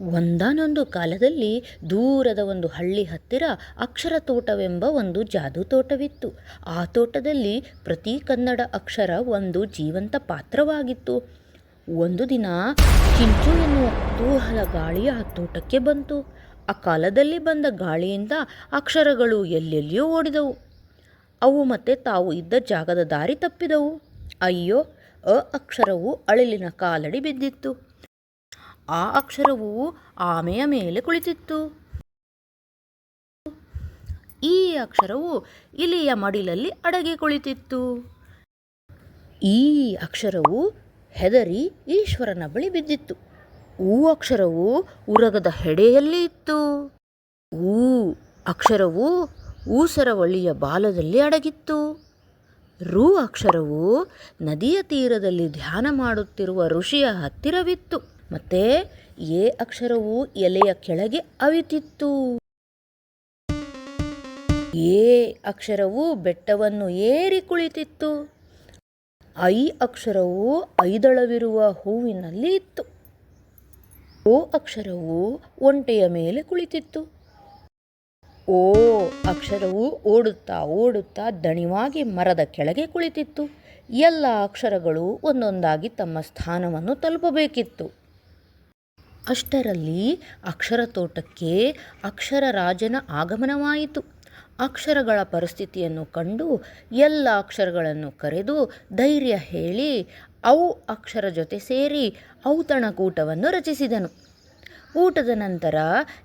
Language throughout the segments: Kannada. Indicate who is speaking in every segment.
Speaker 1: ಒಂದಾನೊಂದು ಕಾಲದಲ್ಲಿ ದೂರದ ಒಂದು ಹಳ್ಳಿ ಹತ್ತಿರ ಅಕ್ಷರ ತೋಟವೆಂಬ ಒಂದು ಜಾದು ತೋಟವಿತ್ತು. ಆ ತೋಟದಲ್ಲಿ ಪ್ರತಿ ಕನ್ನಡ ಅಕ್ಷರ ಒಂದು ಜೀವಂತ ಪಾತ್ರವಾಗಿತ್ತು. ಒಂದು ದಿನ ಚಿಂಚು ಎನ್ನುವ ಕುತೂಹಲ ಗಾಳಿ ಆ ತೋಟಕ್ಕೆ ಬಂತು. ಆ ಕಾಲದಲ್ಲಿ ಬಂದ ಗಾಳಿಯಿಂದ ಅಕ್ಷರಗಳು ಎಲ್ಲೆಲ್ಲಿಯೋ ಓಡಿದವು. ಅವು ಮತ್ತೆ ತಾವು ಇದ್ದ ಜಾಗದ ದಾರಿ ತಪ್ಪಿದವು. ಅಯ್ಯೋ, ಅ ಅಕ್ಷರವು ಅಳಿಲಿನ ಕಾಲಡಿ ಬಿದ್ದಿತ್ತು. ಆ ಅಕ್ಷರವು ಆಮೆಯ ಮೇಲೆ ಕುಳಿತಿತ್ತು. ಈ ಅಕ್ಷರವು ಇಲಿಯ ಮಡಿಲಲ್ಲಿ ಅಡಗಿ ಕುಳಿತಿತ್ತು. ಈ ಅಕ್ಷರವು ಹೆದರಿ ಈಶ್ವರನ ಬಳಿ ಬಿದ್ದಿತ್ತು. ಊ ಅಕ್ಷರವು ಉರಗದ ಹೆಡೆಯಲ್ಲಿ ಇತ್ತು. ಊ ಅಕ್ಷರವು ಊಸರವಳ್ಳಿಯ ಬಾಲದಲ್ಲಿ ಅಡಗಿತ್ತು. ರು ಅಕ್ಷರವು ನದಿಯ ತೀರದಲ್ಲಿ ಧ್ಯಾನ ಮಾಡುತ್ತಿರುವ ಋಷಿಯ ಹತ್ತಿರವಿತ್ತು. ಮತ್ತೆ ಎ ಅಕ್ಷರವು ಎಲೆಯ ಕೆಳಗೆ ಅವಿತಿತ್ತು. ಎ ಅಕ್ಷರವು ಬೆಟ್ಟವನ್ನು ಏರಿ ಕುಳಿತಿತ್ತು. ಐ ಅಕ್ಷರವು ಐದಳವಿರುವ ಹೂವಿನಲ್ಲಿ ಇತ್ತು. ಓ ಅಕ್ಷರವು ಒಂಟೆಯ ಮೇಲೆ ಕುಳಿತಿತ್ತು. ಓ ಅಕ್ಷರವು ಓಡುತ್ತಾ ಓಡುತ್ತಾ ದಣಿವಾಗಿ ಮರದ ಕೆಳಗೆ ಕುಳಿತಿತ್ತು. ಎಲ್ಲ ಅಕ್ಷರಗಳು ಒಂದೊಂದಾಗಿ ತಮ್ಮ ಸ್ಥಾನವನ್ನು ತಲುಪಬೇಕಿತ್ತು. ಅಷ್ಟರಲ್ಲಿ ಅಕ್ಷರ ತೋಟಕ್ಕೆ ಅಕ್ಷರ ರಾಜನ ಆಗಮನವಾಯಿತು. ಅಕ್ಷರಗಳ ಪರಿಸ್ಥಿತಿಯನ್ನು ಕಂಡು ಎಲ್ಲ ಅಕ್ಷರಗಳನ್ನು ಕರೆದು ಧೈರ್ಯ ಹೇಳಿ ಅವು ಅಕ್ಷರ ಜೊತೆ ಸೇರಿ ಔತಣಕೂಟವನ್ನು ರಚಿಸಿದನು. ಊಟದ ನಂತರ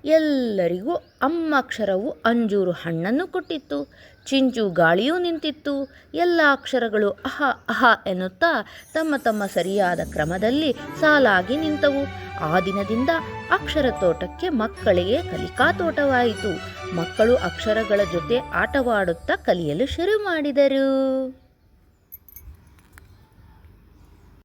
Speaker 1: ಎಲ್ಲರಿಗೂ ಅಮ್ಮ ಅಕ್ಷರವು ಅಂಜೂರು ಹಣ್ಣನ್ನು ಕೊಟ್ಟಿತ್ತು. ಚಿಂಚು ಗಾಳಿಯೂ ನಿಂತಿತ್ತು. ಎಲ್ಲ ಅಕ್ಷರಗಳು ಅಹ ಅಹ ಎನ್ನುತ್ತಾ ತಮ್ಮ ತಮ್ಮ ಸರಿಯಾದ ಕ್ರಮದಲ್ಲಿ ಸಾಲಾಗಿ ನಿಂತವು. ಆ ದಿನದಿಂದ ಅಕ್ಷರ ತೋಟಕ್ಕೆ ಮಕ್ಕಳಿಗೆ ಕಲಿಕಾ ತೋಟವಾಯಿತು. ಮಕ್ಕಳು ಅಕ್ಷರಗಳ ಜೊತೆ ಆಟವಾಡುತ್ತಾ ಕಲಿಯಲು ಶುರು ಮಾಡಿದರು.